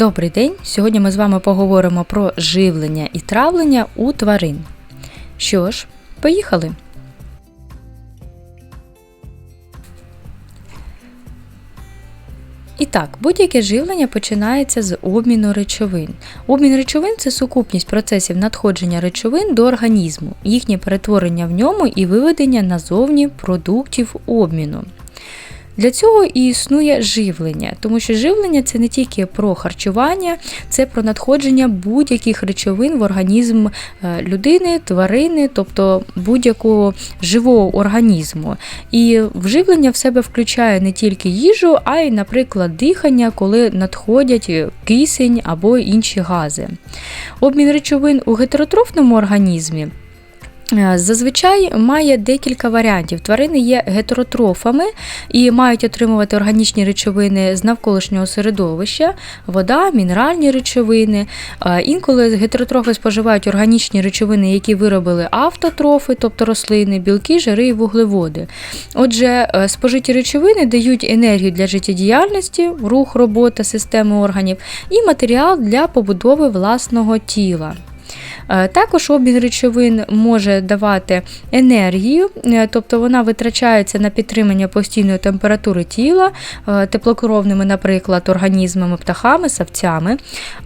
Добрий день! Сьогодні ми з вами поговоримо про живлення і травлення у тварин. Що ж, поїхали! І так, будь-яке живлення починається з обміну речовин. Обмін речовин це сукупність процесів надходження речовин до організму, їхнє перетворення в ньому і виведення назовні продуктів обміну. Для цього і існує живлення, тому що живлення це не тільки про харчування, це про надходження будь-яких речовин в організм е, людини, тварини, тобто будь-якого живого організму. І вживлення в себе включає не тільки їжу, а й, наприклад, дихання, коли надходять кисень або інші гази. Обмін речовин у гетеротрофному організмі. Е, Зазвичай має декілька варіантів. Тварини є гетеротрофами і мають отримувати органічні речовини з навколишнього середовища, вода, мінеральні речовини. Е, Інколи гетеротрофи споживають органічні речовини, які виробили автотрофи, тобто рослини, білки, жири і вуглеводи. Отже, е, спожиті речовини дають енергію для життєдіяльності, рух, робота системи органів і матеріал для побудови власного тіла. Е, Також обмін речовин може давати енергію, е, тобто вона витрачається на підтримання постійної температури тіла, е, теплокровними, наприклад, організмами, птахами, савцями.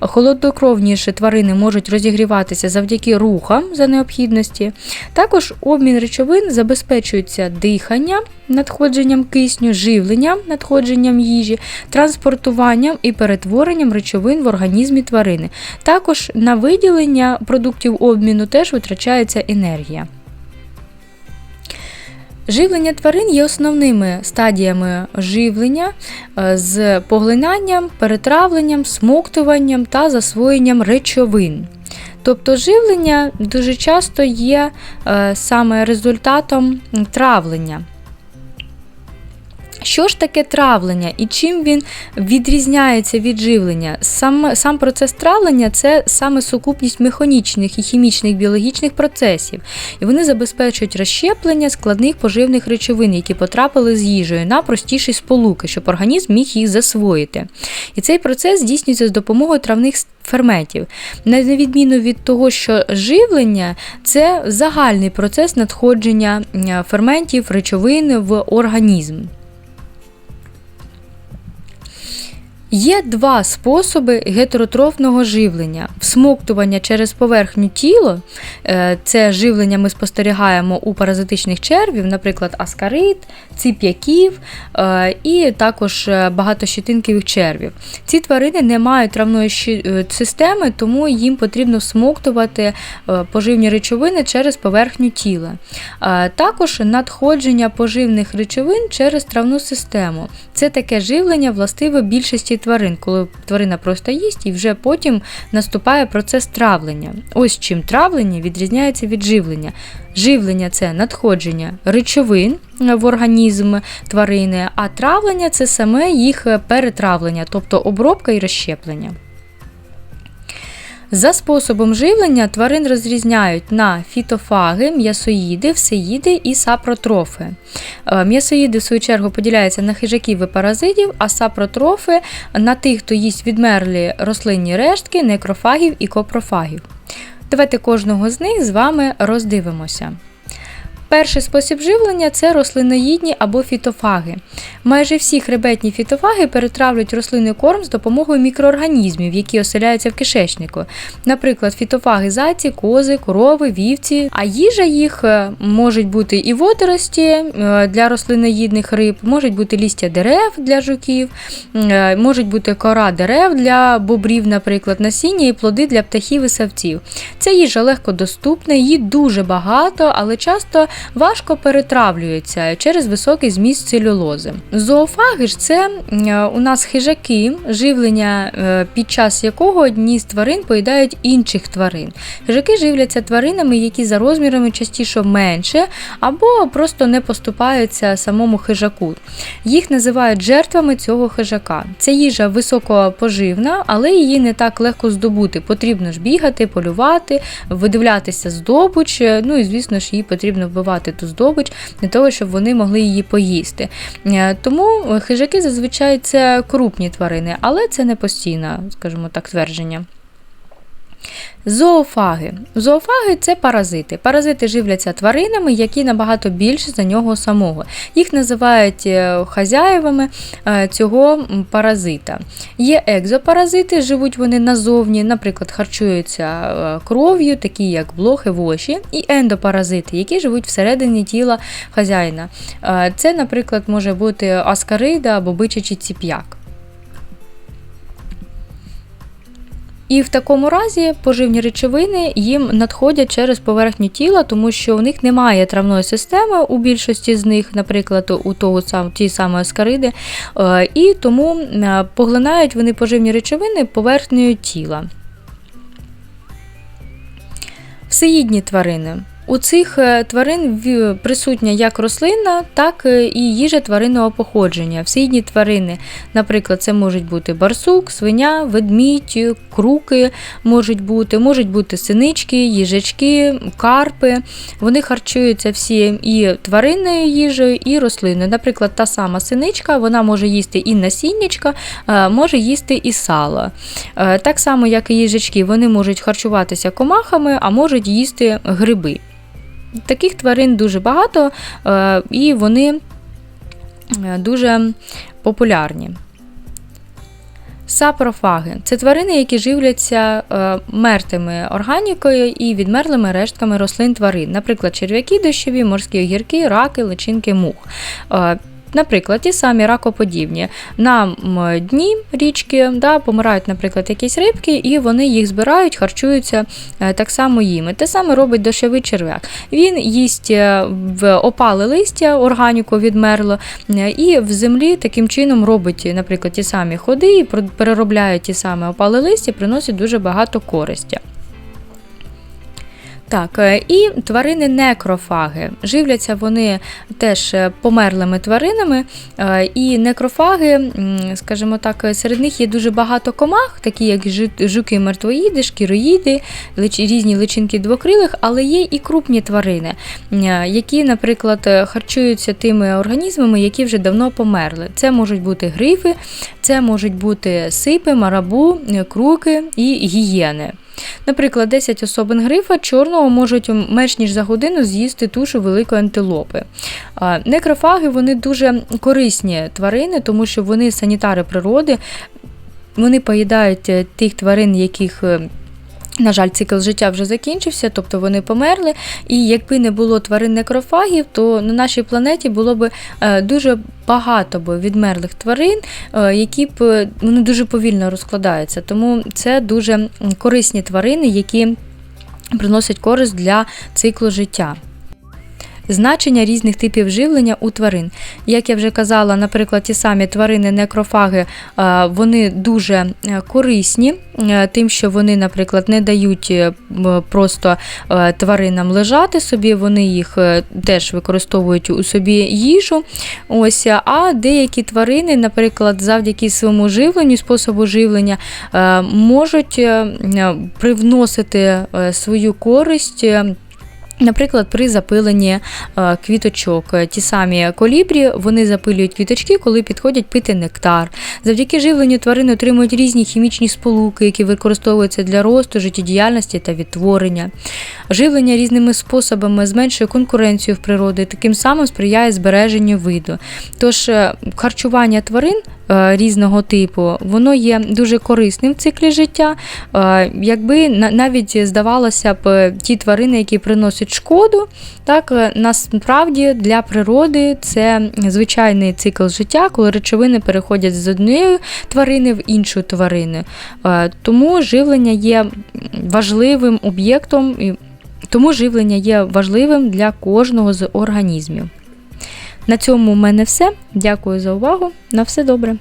Холоднокровні ж тварини можуть розігріватися завдяки рухам за необхідності. Також обмін речовин забезпечується диханням, надходженням кисню, живленням, надходженням їжі, транспортуванням і перетворенням речовин в організмі тварини. Також на виділення продуктів обміну теж витрачається енергія. Живлення тварин є основними стадіями живлення е, з поглинанням, перетравленням, смоктуванням та засвоєнням речовин. Тобто живлення дуже часто є е, саме результатом травлення. Що ж таке травлення і чим він відрізняється від живлення? Сам, сам процес травлення це саме сукупність механічних і хімічних біологічних процесів, і вони забезпечують розщеплення складних поживних речовин, які потрапили з їжею на простіші сполуки, щоб організм міг їх засвоїти. І цей процес здійснюється з допомогою травних ферментів. На відміну від того, що живлення це загальний процес надходження ферментів речовин в організм. Є два способи гетеротрофного живлення: всмоктування через поверхню тіла, е, це живлення ми спостерігаємо у паразитичних червів, наприклад, аскарит, цип'яків е, і також е, багатощитинкових червів. Ці тварини не мають травної системи, тому їм потрібно всмоктувати поживні речовини через поверхню тіла. Також надходження поживних речовин через травну систему. Це таке живлення властиве більшості тварин, коли тварина просто їсть і вже потім наступає процес травлення. Ось чим травлення відрізняється від живлення. Живлення це надходження речовин в організм тварини, а травлення це саме їх перетравлення, тобто обробка і розщеплення. За способом живлення тварин розрізняють на фітофаги, м'ясоїди, всеїди і сапротрофи. Е, м'ясоїди, в свою чергу, поділяються на хижаків і паразитів, а сапротрофи на тих, хто їсть відмерлі рослинні рештки, некрофагів і копрофагів. Давайте кожного з них з вами роздивимося. Перший спосіб живлення це рослиноїдні або фітофаги. Майже всі хребетні фітофаги перетравлюють рослинний корм з допомогою мікроорганізмів, які оселяються в кишечнику. Наприклад, фітофаги зайці, кози, корови, вівці, а їжа їх е, можуть бути і водорості е, для рослиноїдних риб, можуть бути лістя дерев для жуків, е, можуть бути кора дерев для бобрів, наприклад, насіння і плоди для птахів і савців. Ця їжа легко доступна, її дуже багато, але часто важко перетравлюється через високий зміст целюлози. Зоофаги ж це у нас хижаки, живлення, е, під час якого одні з тварин поїдають інших тварин. Хижаки живляться тваринами, які за розмірами частіше менше, або просто не поступаються самому хижаку. Їх називають жертвами цього хижака. Ця їжа високопоживна, але її не так легко здобути. Потрібно ж бігати, полювати, видивлятися здобуч, ну і звісно ж її потрібно вбивати врятувати ту здобич, для того, щоб вони могли її поїсти. Е, Тому хижаки зазвичай це крупні тварини, але це не постійне, скажімо так, твердження. Зоофаги. Зоофаги це паразити. Паразити живляться тваринами, які набагато більше за нього самого. Їх називають е, хазяєвами е, цього паразита. Є екзопаразити, живуть вони назовні, наприклад, харчуються е, кров'ю, такі як блохи, воші, і ендопаразити, які живуть всередині тіла хазяїна. Це, наприклад, може бути аскарида або бичачий ціп'як. І в такому разі поживні речовини їм надходять через поверхню тіла, тому що у них немає травної системи у більшості з них, наприклад, у того сам ті самої аскариди, е, і тому е, поглинають вони поживні речовини поверхнею тіла. Всеїдні тварини. У цих е, тварин присутня як рослинна, так е, і їжа тваринного походження. Всеїдні тварини, наприклад, це можуть бути барсук, свиня, ведмідь, круки можуть бути, можуть бути синички, їжачки, карпи. Вони харчуються всі і тваринною їжею, і рослинною. Наприклад, та сама синичка, вона може їсти і насіннячка, е, може їсти і сало. Так само, як і їжачки, вони можуть харчуватися комахами, а можуть їсти гриби. Таких тварин дуже багато, е, і вони е, дуже популярні. Сапрофаги це тварини, які живляться е, мертвими органікою і відмерлими рештками рослин тварин, наприклад, черв'яки дощові, морські огірки, раки, личинки мух. Наприклад, ті самі ракоподібні. На дні річки да, помирають, наприклад, якісь рибки, і вони їх збирають, харчуються е, так само їми. Те саме робить дощовий черв'як. Він їсть е, в опале листя, органіку відмерло, е, і в землі таким чином робить, наприклад, ті самі ходи і переробляє ті самі опале листя, приносить дуже багато користі. Так, е, і тварини некрофаги. Живляться вони теж е, померлими тваринами, е, і некрофаги, скажімо так, серед них є дуже багато комах, такі як жуки мертвоїди, шкіроїди, різні личинки двокрилих, але є і крупні тварини, які, наприклад, харчуються тими організмами, які вже давно померли. Це можуть бути грифи, це можуть бути сипи, марабу, круки і гієни. Наприклад, 10 особин грифа чорного можуть менш ніж за годину з'їсти тушу великої антилопи. Некрофаги вони дуже корисні тварини, тому що вони санітари природи, вони поїдають е, тих тварин, яких. е, На жаль, цикл життя вже закінчився, тобто вони померли. І якби не було тварин некрофагів, то на нашій планеті було б е, дуже багато б відмерлих тварин, які б вони дуже повільно розкладаються. Тому це дуже корисні тварини, які приносять користь для циклу життя. Значення різних типів живлення у тварин. Як я вже казала, наприклад, ті самі тварини некрофаги, е, вони дуже е, корисні, е, тим, що вони, наприклад, не дають просто тваринам лежати собі, вони їх теж використовують у собі їжу. Ось, а деякі тварини, наприклад, завдяки своєму живленню, способу живлення, можуть привносити свою користь. Наприклад, при запиленні е, квіточок, Е, ті самі колібрі, вони запилюють квіточки, коли підходять пити нектар. Завдяки живленню тварини отримують різні хімічні сполуки, які використовуються для росту, життєдіяльності та відтворення. Живлення різними способами зменшує конкуренцію в природі, таким самим сприяє збереженню виду. Тож е, харчування тварин різного типу, воно є дуже корисним в циклі життя. Е, Якби на- навіть здавалося б, е, ті тварини, які приносять шкоду, так е, насправді для природи це звичайний цикл життя, коли речовини переходять з однієї тварини в іншу тварину. Е, Тому живлення є важливим об'єктом, тому живлення є важливим для кожного з організмів. На цьому в мене все. Дякую за увагу. На все добре.